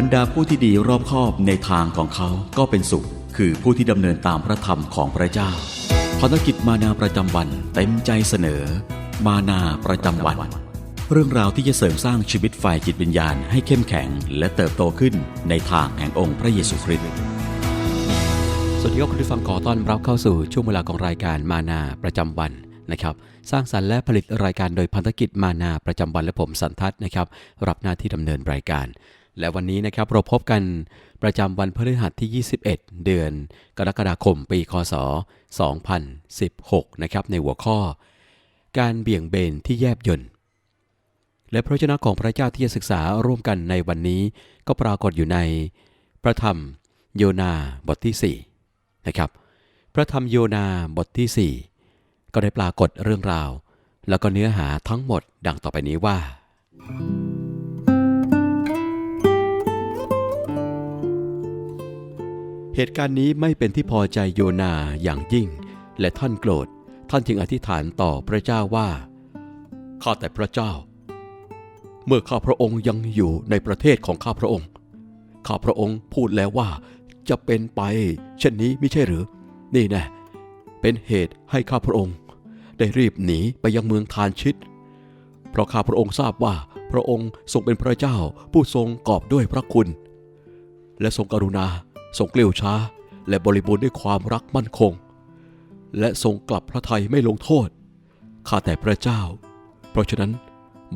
บรรดาผู้ที่ดีรอบคอบในทางของเขาก็เป็นสุข คือผู้ที่ดำเนินตามพระธรรมของพระเจ้าภารกิจมานาประจำวันเต็มใจเสนอ มานาประจำวัน เรื่องราวที่จะเสริมสร้างชีวิตฝ่ายจิตวิญญาณให้เข้มแข็ง และเติบโตขึ้นในทางแห่งองค์พระเยซูคริสต์สวัสดีครับคุณผู้ฟังขอต้อนรับเข้าสู่ช่วงเวลาของรายการมานาประจำวันนะครับสร้างสรรค์และผลิตรายการโดยพันธกิจมานาประจำวันและผมสันทัศน์นะครับรับหน้าที่ดำเนินรายการ และวันนี้นะครับเราพบกันประจำวันพฤหัสที่ 21 เดือน กรกฎาคมปีคศ 2016 นะครับในหัวข้อ การเบี่ยงเบนที่แยบยนต์และพระเจ้าของพระเจ้าที่จะศึกษาร่วมกันในวันนี้ก็ปรากฏอยู่ใน พระธรรมโยนาบทที่ 4 นะครับ พระธรรมโยนาบทที่ 4 ก็ได้ปรากฏเรื่องราว แล้วก็เนื้อหาทั้งหมดดังต่อไปนี้ว่า เหตุการณ์นี้ไม่เป็นที่พอใจโยนาอย่างยิ่ง และท่านโกรธ ท่านจึงอธิษฐานต่อพระเจ้าว่า ข้าแต่พระเจ้า เมื่อข้าพระองค์ยังอยู่ในประเทศของข้าพระองค์ ข้าพระองค์พูดแล้วว่าจะเป็นไป เช่นนี้ไม่ใช่หรือ นี่แน่เป็นเหตุให้ข้าพระองค์ ได้รีบหนีไปยังเมืองทานชิตเพราะข้าพระองค์ทราบว่าพระองค์ทรงเป็นพระเจ้าผู้ทรงกอบด้วยพระคุณ และทรงกรุณา ทรงเกลียวช้า และบริบูรณ์ด้วยความรักมั่นคง และทรงกลับพระทัยไม่ลงโทษ ข้าแต่พระเจ้า เพราะฉะนั้น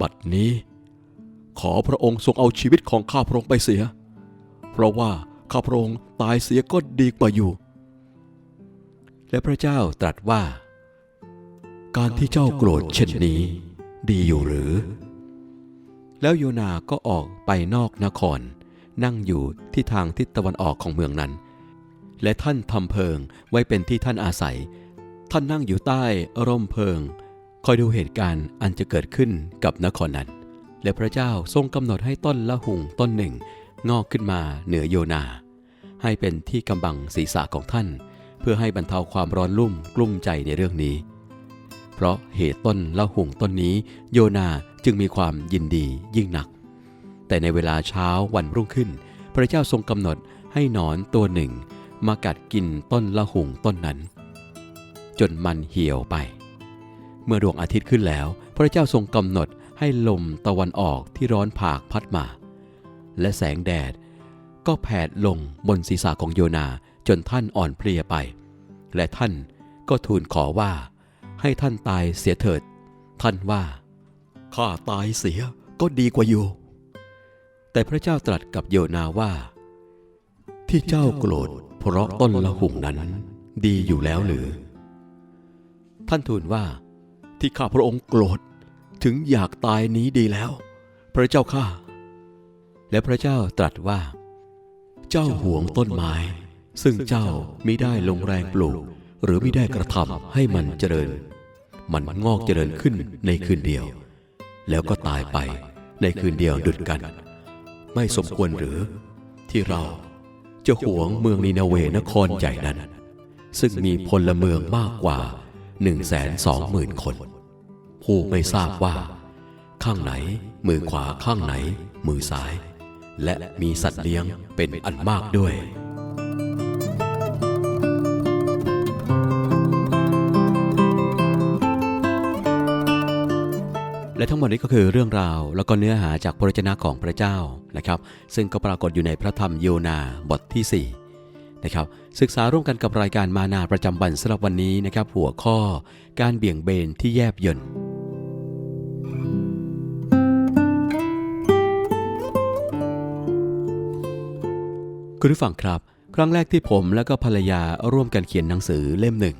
บัดนี้ ขอพระองค์ทรงเอาชีวิตของข้าพระองค์ไปเสีย เพราะว่าข้าพระองค์ตายเสียก็ดีกว่าอยู่ และพระเจ้าตรัสว่า การที่เจ้าโกรธเช่นนี้ ดีอยู่หรือ แล้วโยนาก็ออกไปนอกนคร นั่งอยู่ที่ทางทิศตะวันออกของเมืองนั้น และท่านทำเพิงไว้เป็นที่ท่านอาศัย ท่านนั่งอยู่ใต้ร่มเพิง คอยดูเหตุการณ์อันจะเกิดขึ้นกับนครนั้น และพระเจ้าทรงกำหนดให้ต้นละหุ่งต้นหนึ่ง งอกขึ้นมาเหนือโยนา ให้เป็นที่กำบังศีรษะของท่าน เพื่อให้บรรเทาความร้อนรุ่มกลุ้มใจในเรื่องนี้ เพราะเหตุต้นละหุ่งต้นนี้ โยนาจึงมีความยินดียิ่งหนัก แต่ในเวลาเช้าวันรุ่งขึ้น พระเจ้าทรงกำหนดให้หนอนตัวหนึ่ง มากัดกินต้นละหุงต้นนั้น จนมันเหี่ยวไป เมื่อดวงอาทิตย์ขึ้นแล้ว พระเจ้าทรงกำหนดให้ลมตะวันออกที่ร้อนผากพัดมา และแสงแดด ก็แผดลงบนศีรษะของโยนาจนท่านอ่อนเพลียไป และท่านก็ทูลขอว่า ให้ท่านตายเสียเถิด ท่านว่า ข้าตายเสียก็ดีกว่าอยู่ แต่พระเจ้าตรัสกับโยนาว่า ที่เจ้าโกรธเพราะต้นละหุ่งนั้น ดีอยู่แล้วหรือ ท่านทูลว่า ที่ข้าพระองค์โกรธถึงอยากตายนี้ดีแล้ว พระเจ้าข้าและพระเจ้าตรัสว่า เจ้าห่วงต้นไม้ ซึ่งเจ้ามิได้ลงแรงปลูก หรือมิได้กระทำให้มันเจริญ มันงอกเจริญขึ้นในคืนเดียว แล้วก็ตายไปในคืนเดียวดุดกัน ไม่สมควรหรือ ที่เราจะหวงเมืองนีนาเวนครใหญ่นั้น ซึ่งมีพลเมืองมากกว่า1นึ่งแสนสองหมื่นคน ผู้ไม่ทราบว่า ข้างไหนมือขวาข้างไหน มือซ้าย และมีสัตว์เลี้ยงเป็นอันมากด้วย ทั้งหมดนี้ก็คือเรื่องราวแล้วก็เนื้อหาจากพระวจนะของพระเจ้านะครับ ซึ่งก็ปรากฏอยู่ในพระธรรมโยนาบทที่4นะครับศึกษาร่วมกันกับรายการมานาประจำวันสำหรับวันนี้นะครับ หัวข้อการเบี่ยงเบนที่แยบยนต์คุณผู้ฟังครับ ครั้งแรกที่ผมและก็ภรรยาร่วมกันเขียนหนังสือเล่มหนึ่ง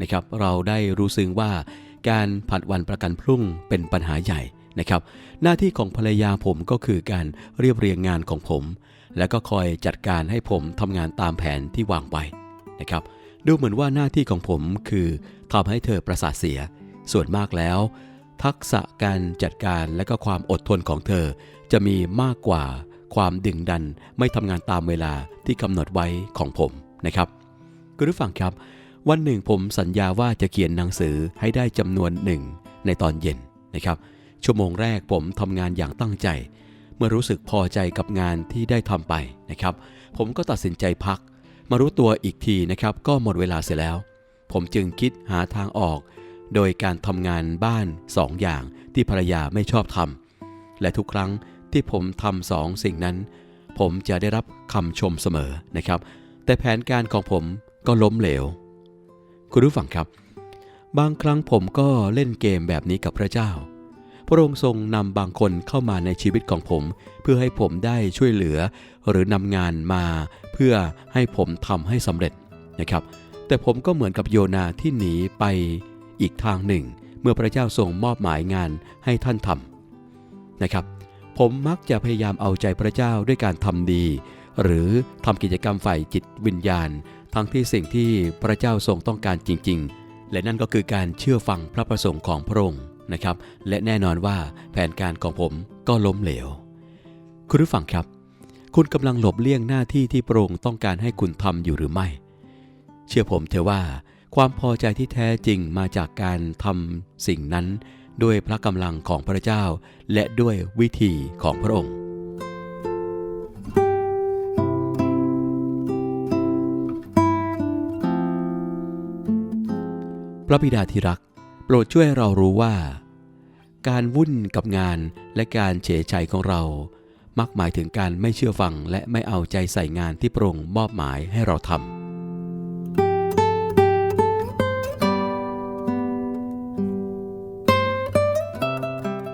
นะครับ เราได้รู้ซึ้งว่า การผัดวันประกันพรุ่งเป็นปัญหาใหญ่นะครับ หน้าที่ของภรรยาผมก็คือการเรียบเรียงงานของผม และก็คอยจัดการให้ผมทำงานตามแผนที่วางไว้นะครับ ดูเหมือนว่าหน้าที่ของผมคือทำให้เธอประสาทเสีย ส่วนมากแล้ว ทักษะการจัดการและก็ความอดทนของเธอ จะมีมากกว่าความดึงดันไม่ทำงานตามเวลาที่กำหนดไว้ของผมนะครับคุณผู้ฟังครับ วันหนึ่งผมสัญญาว่าจะเขียนหนังสือให้ได้จำนวนหนึ่งในตอนเย็นนะครับ ชั่วโมงแรกผมทำงานอย่างตั้งใจ เมื่อรู้สึกพอใจกับงานที่ได้ทำไปนะครับ ผมก็ตัดสินใจพัก มารู้ตัวอีกทีนะครับ ก็หมดเวลาเสียแล้ว ผมจึงคิดหาทางออก โดยการทำงานบ้านสองอย่างที่ภรรยาไม่ชอบทำและทุกครั้งที่ผมทำสองสิ่งนั้น ผมจะได้รับคำชมเสมอนะครับ แต่แผนการของผมก็ล้มเหลว คุณรู้ฟังครับ บางครั้งผมก็เล่นเกมแบบนี้กับพระเจ้า พระองค์ทรงนำบางคนเข้ามาในชีวิตของผม เพื่อให้ผมได้ช่วยเหลือ หรือนำงานมา เพื่อให้ผมทำให้สำเร็จนะครับ แต่ผมก็เหมือนกับโยนาที่หนีไปอีกทางหนึ่ง เมื่อพระเจ้าทรงมอบหมายงานให้ท่านทำนะครับ ผมมักจะพยายามเอาใจพระเจ้าด้วยการทำดี หรือทำกิจกรรมฝ่ายจิตวิญญาณ ทั้งที่สิ่งที่พระเจ้าทรงต้องการจริง ๆ และนั่นก็คือการเชื่อฟังพระประสงค์ของพระองค์นะครับ และแน่นอนว่าแผนการของผมก็ล้มเหลว คุณผู้ฟังครับ คุณกำลังหลบเลี่ยงหน้าที่ที่พระองค์ต้องการให้คุณทำอยู่หรือไม่ เชื่อผมเถอะว่า ความพอใจที่แท้จริงมาจากการทำสิ่งนั้น ด้วยพระกำลังของพระเจ้า และด้วยวิธีของพระองค์ พระบิดาที่รัก โปรดช่วยเรารู้ว่า การวุ่นกับงานและการเฉยชัยของเรา มักหมายถึงการไม่เชื่อฟังและไม่เอาใจใส่งานที่พระองค์มอบหมายให้เราทำ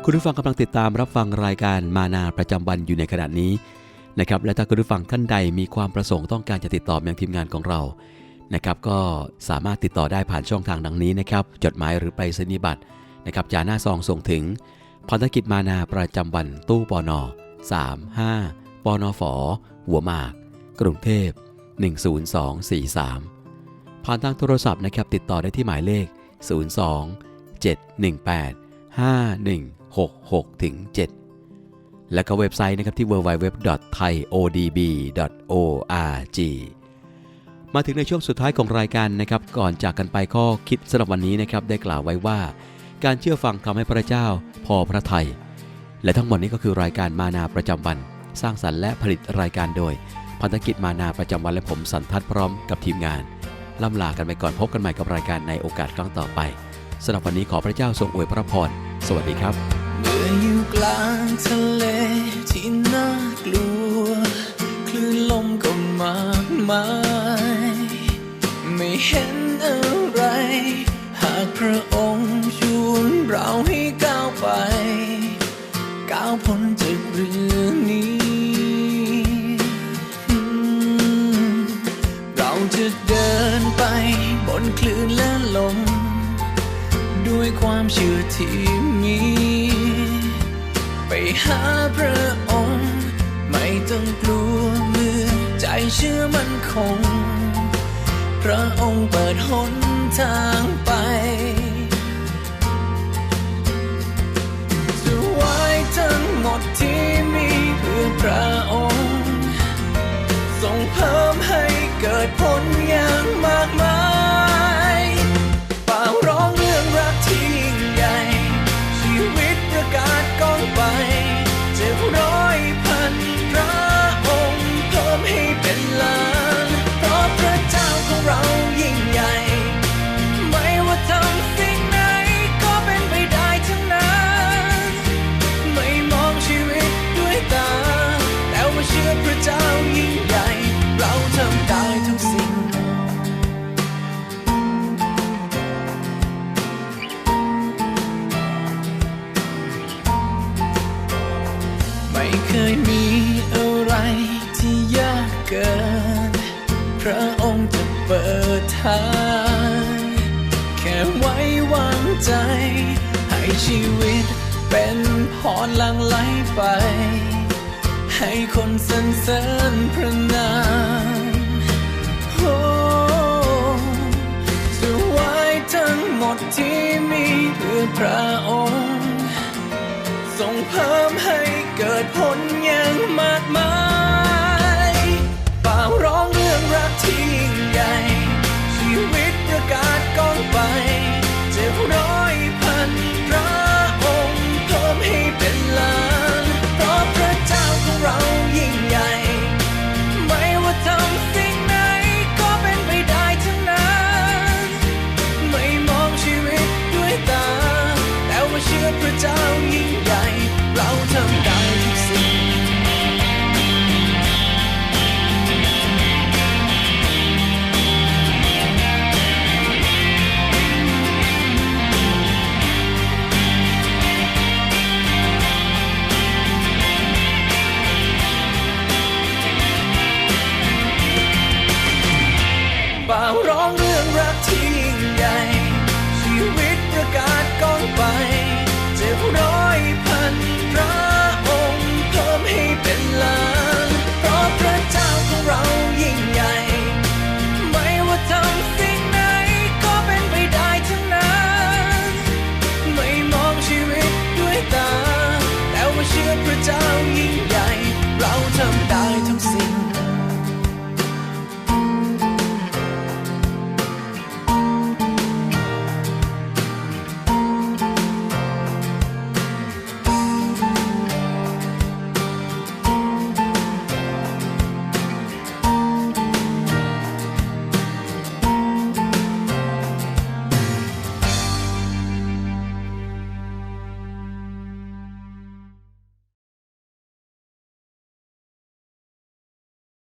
คุณผู้ฟังกำลังติดตามรับฟังรายการมานาประจำวันอยู่ในขณะนี้นะครับและถ้าคุณผู้ฟังท่านใดมีความประสงค์ต้องการจะติดต่อยังทีมงานของเรา นะครับก็สามารถติดต่อได้ผ่านช่องทางดังนี้นะครับ จดหมายหรือไปรษณียบัตรนะครับจาหน้าซองส่งถึงพันธกิจมานาประจำวันตู้ปอนอ35ปอนอฝอหัวหมาก กรุงเทพ 10243 ผ่านทางโทรศัพท์นะครับติดต่อได้ที่หมายเลข 02 718 5166ถึง7และก็เว็บไซต์นะครับที่ www.thaiodb.org มาถึงในช่วงสุดท้ายของรายการนะครับ ก่อนจากกันไปข้อคิดสำหรับวันนี้นะครับได้กล่าวไว้ว่า การเชื่อฟังทำให้พระเจ้าพอพระทัยและทั้งหมดนี้ก็คือรายการมานาประจำวัน สร้างสรรค์และผลิตรายการโดย พันธกิจมานาประจำวันและผมสันทัดพร้อมกับทีมงานล่ำลากันไปก่อนพบกันใหม่กับรายการในโอกาสครั้งต่อไปสำหรับวันนี้ขอพระเจ้าทรงอวยพระพรสวัสดีครับเมื่ออยู่กลางทะเลที่น่ากลัว ลื่นลมก็มากมาย ไม่เห็นอะไร หากพระองค์ชวนเราให้ก้าวไป ก้าวพ้นจากเรื่องนี้ เราจะเดินไปบนคลื่นและลม ด้วยความเชื่อที่มี ไปหาพระองค์ ไม่ต้องกลัว เชื่อมันคง พระองค์เปิดหนทางไปจะไว้ทั้งหมดที่มีเพื่อพระองค์ส่งเพิ่มให้เกิดผลอย่างมากมาย เจ้ายิ่งใหญ่ เราทำได้ทุกสิ่ง ไม่เคยมีอะไรที่ยากเกิน พระองค์จะเปิดทาง แค่ไว้วางใจ ให้ชีวิตเป็นพรลังไหลไป ให้คนสรรเสริญพระนามโอ้จะไว้ทั้งหมดที่มีเพื่อพระองค์ส่งเพิ่มให้เกิดผล